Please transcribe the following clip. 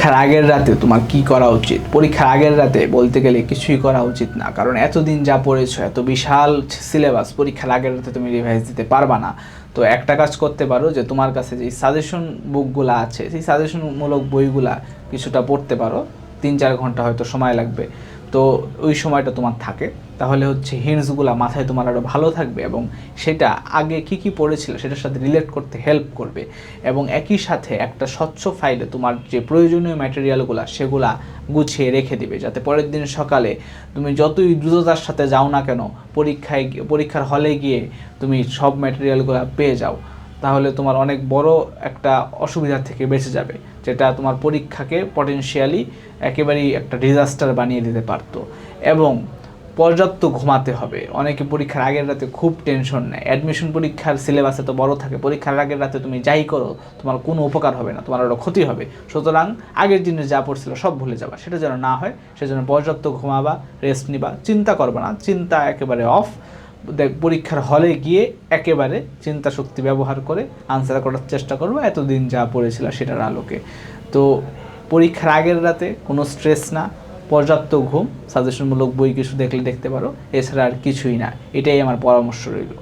পরীক্ষার আগের রাতে তোমার কি করা উচিত? পরীক্ষার আগের রাতে বলতে গেলে কিছুই করা উচিত না। কারণ এতদিন যা পড়েছো, এত বিশাল সিলেবাস পরীক্ষার আগের রাতে তুমি রিভাইজ দিতে পারবা না। তো একটা কাজ করতে পারো যে, তোমার কাছে যে সাজেশন বুকগুলো আছে, সেই সাজেশনমূলক বইগুলা কিছুটা পড়তে পারো। তিন চার ঘণ্টা হয়তো সময় লাগবে। তো ওই সময়টা তোমার থাকে। তাহলে হচ্ছে হিন্টসগুলো মাথায় তোমার আরও ভালো থাকবে এবং সেটা আগে কি কি পড়েছিল সেটার সাথে রিলেট করতে হেল্প করবে এবং একই সাথে একটা স্বচ্ছ ফাইলে তোমার যে প্রয়োজনীয় ম্যাটেরিয়ালগুলো সেগুলা গুছিয়ে রেখে দিবে যাতে পরের দিন সকালে তুমি যতই দ্রুততার সাথে যাও না কেন, পরীক্ষায় পরীক্ষার হলে গিয়ে তুমি সব ম্যাটেরিয়ালগুলো পেয়ে যাও। তাহলে তোমার অনেক বড় একটা অসুবিধা থেকে বেঁচে যাবে, যেটা তোমার পরীক্ষাকে পটেনশিয়ালি একেবারেই একটা ডিজাস্টার বানিয়ে দিতে পারতো। এবং পর্যাপ্ত ঘুমাতে হবে। অনেকে পরীক্ষার আগের রাতে খুব টেনশন নেয়। অ্যাডমিশন পরীক্ষার সিলেবাস এত বড় থাকে। পরীক্ষার আগের রাতে তুমি যাই করো, তোমার কোনো উপকার হবে না, তোমার আরও ক্ষতি হবে। সুতরাং আগের দিনে যা পড়ছিল সব ভুলে যাবা। সেটা যেন না হয়, সেজন্য পর্যাপ্ত ঘুমাবা রেস্ট নিবা, চিন্তা করবা না। চিন্তা একেবারে অফ পরীক্ষার হলে গিয়ে একেবারে চিন্তা শক্তি ব্যবহার করে আনসার করার চেষ্টা করব, এতদিন যা পড়েছিল সেটার আলোকে। তো পরীক্ষার আগের রাতে কোনো স্ট্রেস না, পর্যাপ্ত ঘুম সাজেশনমূলক বই কিছু দেখলে দেখতে পারো, এছাড়া আর কিছুই না, এটাই আমার পরামর্শ রইল।